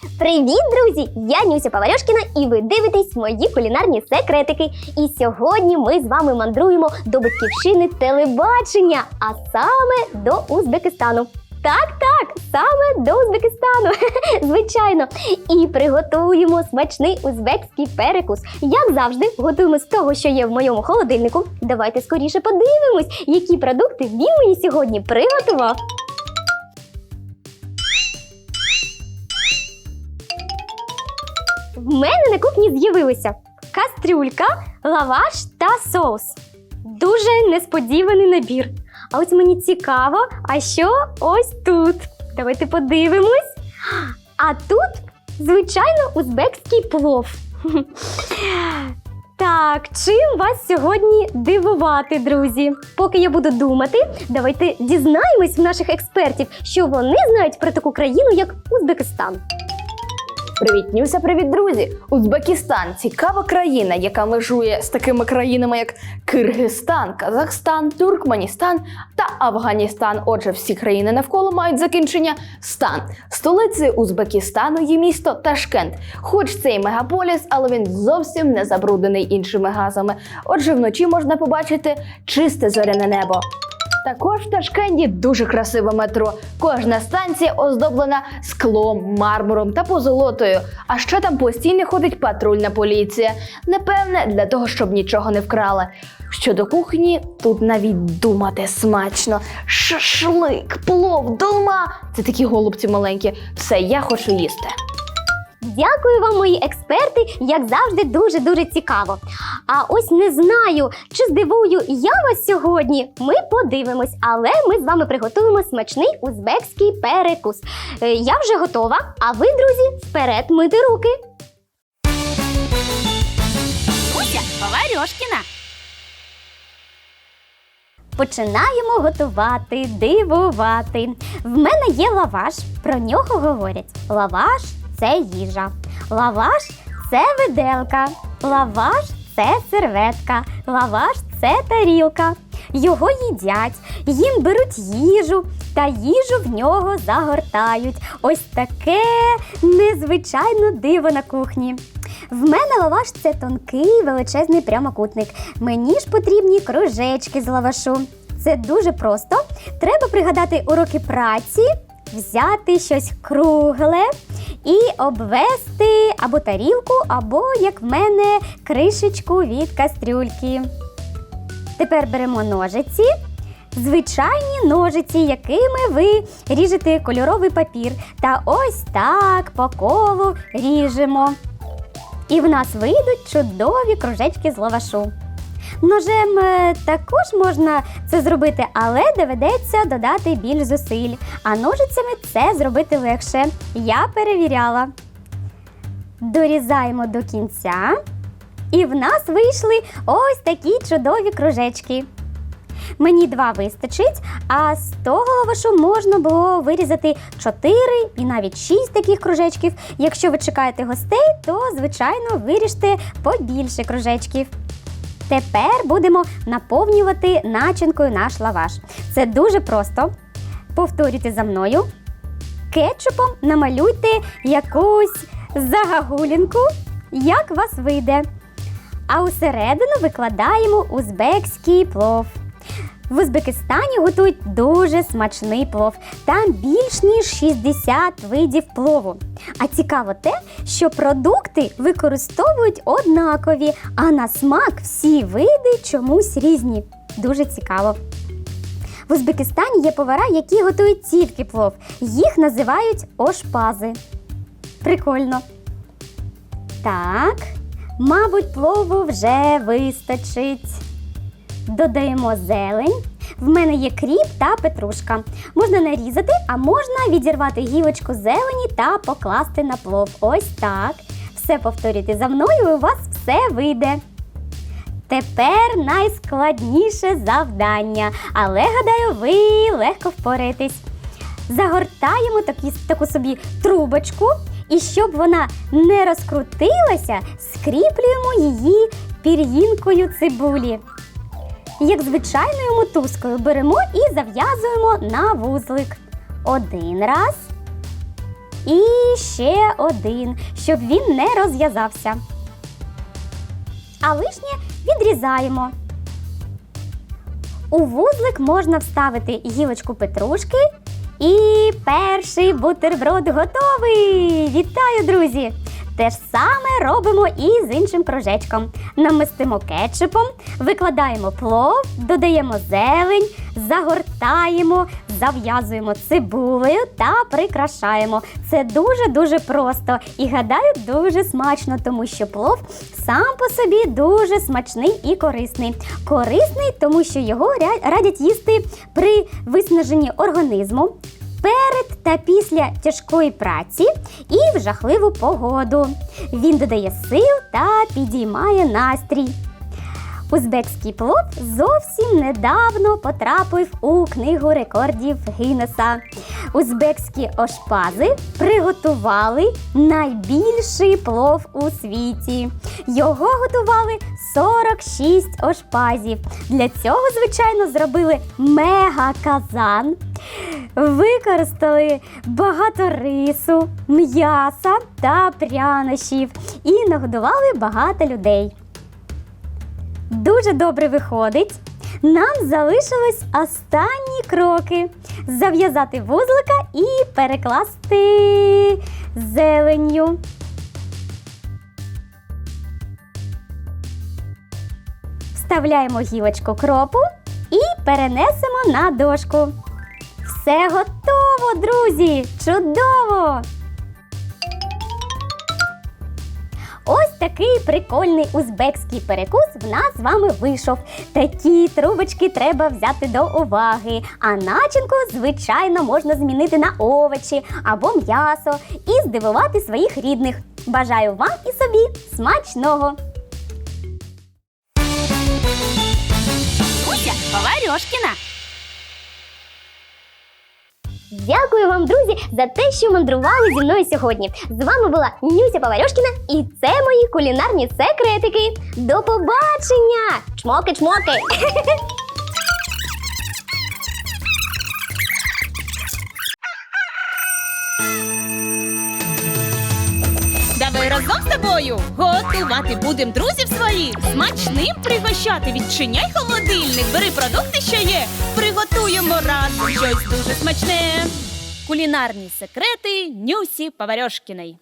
Привіт, друзі! Я Нюся Паварьошкіна і ви дивитесь мої кулінарні секретики. І сьогодні ми з вами мандруємо до батьківщини телебачення, а саме до Узбекистану. Так, так, саме до Узбекистану. Звичайно. І приготуємо смачний узбекський перекус. Як завжди, готуємо з того, що є в моєму холодильнику. Давайте скоріше подивимось, які продукти він мені сьогодні приготував. В мене на кухні з'явилися кастрюлька, лаваш та соус. Дуже несподіваний набір. А ось мені цікаво, а що ось тут? Давайте подивимось. А тут, звичайно, узбекський плов. Так, чим вас сьогодні дивувати, друзі? Поки я буду думати, давайте дізнаємось в наших експертів, що вони знають про таку країну, як Узбекистан. Привіт, Нюся, привіт, друзі! Узбекистан цікава країна, яка межує з такими країнами, як Киргизстан, Казахстан, Туркменістан та Афганістан. Отже, всі країни навколо мають закінчення стан. Столицею Узбекистану є місто Ташкент. Хоч це і мегаполіс, але він зовсім не забруднений іншими газами. Отже, вночі можна побачити чисте зоряне небо. Також в Ташкенті дуже красиве метро. Кожна станція оздоблена склом, мармуром та позолотою. А ще там постійно ходить патрульна поліція. Непевне, для того, щоб нічого не вкрали. Щодо кухні, тут навіть думати смачно. Шашлик, плов, долма. Це такі голубці маленькі. Все, я хочу їсти. Дякую вам, мої експерти, як завжди, дуже дуже цікаво. А ось не знаю, чи здивую я вас сьогодні. Ми подивимось, але ми з вами приготуємо смачний узбекський перекус. Е, Я вже готова, а ви, друзі, вперед мити руки. Нюся Паварьошкіна. Починаємо готувати, дивувати. В мене є лаваш, про нього говорять. Лаваш це їжа. Лаваш це виделка. Лаваш це серветка. Лаваш це тарілка. Його їдять, їм беруть їжу та їжу в нього загортають. Ось таке незвичайне диво на кухні. В мене лаваш це тонкий величезний прямокутник. Мені ж потрібні кружечки з лавашу. Це дуже просто. Треба пригадати уроки праці, взяти щось кругле і обвести або тарілку, або, як в мене, кришечку від кастрюльки. Тепер беремо ножиці. Звичайні ножиці, якими ви ріжете кольоровий папір. Та ось так по колу ріжемо. І в нас вийдуть чудові кружечки з лавашу. Ножем е, також можна це зробити, але доведеться додати більш зусиль. А ножицями це зробити легше. Я перевіряла. Дорізаємо до кінця. І в нас вийшли ось такі чудові кружечки. Мені два вистачить, а з того лавашу можна було вирізати 4 і навіть 6 таких кружечків. Якщо ви чекаєте гостей, то звичайно виріжте побільше кружечків. Тепер будемо наповнювати начинкою наш лаваш. Це дуже просто. Повторюйте за мною. Кетчупом намалюйте якусь загагулінку, як вас вийде. А усередину викладаємо узбекський плов. В Узбекистані готують дуже смачний плов. Там більш ніж 60 видів плову. А цікаво те, що продукти використовують однакові, а на смак всі види чомусь різні. Дуже цікаво. В Узбекистані є повара, які готують тільки плов. Їх називають ошпази. Прикольно. Так, мабуть, плову вже вистачить. Додаємо зелень. В мене є кріп та петрушка. Можна нарізати, а можна відірвати гілочку зелені та покласти на плов. Ось так. Все повторюйте за мною, і у вас все вийде. Тепер найскладніше завдання, але гадаю, ви легко впораєтесь. Загортаємо такі, таку собі трубочку, і щоб вона не розкрутилася, скріплюємо її пір'їнкою цибулі. Як звичайною мотузкою беремо і зав'язуємо на вузлик. Один раз. І ще один, щоб він не розв'язався. А лишнє відрізаємо. У вузлик можна вставити гілочку петрушки. І перший бутерброд готовий! Вітаю, друзі! Те ж саме робимо і з іншим кружечком. Намистимо кетчупом, викладаємо плов, додаємо зелень, загортаємо, зав'язуємо цибулею та прикрашаємо. Це дуже-дуже просто і гадаю, дуже смачно, тому що плов сам по собі дуже смачний і корисний. Корисний, тому що його радять їсти при виснаженні організму. Перед та після тяжкої праці і в жахливу погоду. Він додає сил та підіймає настрій. Узбекський плов зовсім недавно потрапив у книгу рекордів Гіннеса. Узбекські ошпази приготували найбільший плов у світі. Його готували 46 ошпазів. Для цього, звичайно, зробили мега-казан. Використали багато рису, м'яса та прянощів і нагодували багато людей. Дуже добре виходить. Нам залишилось останні кроки: зав'язати вузлика і перекласти зеленню. Вставляємо гілочку кропу і перенесемо на дошку. Все готово, друзі! Чудово! Такий прикольний узбекський перекус в нас з вами вийшов. Такі трубочки треба взяти до уваги. А начинку, звичайно, можна змінити на овочі або м'ясо і здивувати своїх рідних. Бажаю вам і собі смачного! Уся Поварьошкіна. Дякую вам, друзі, за те, що мандрували зі мною сьогодні. З вами була Нюся Поварьошкіна і це кулінарні секретики. До побачення! Чмоки-чмоки! Давай разом з тобою готувати будем друзів своїх. Смачним пригощати. Відчиняй холодильник, бери продукти, що є. Приготуємо разом щось дуже смачне. Кулінарні секрети Нюсі Поварьошкіної.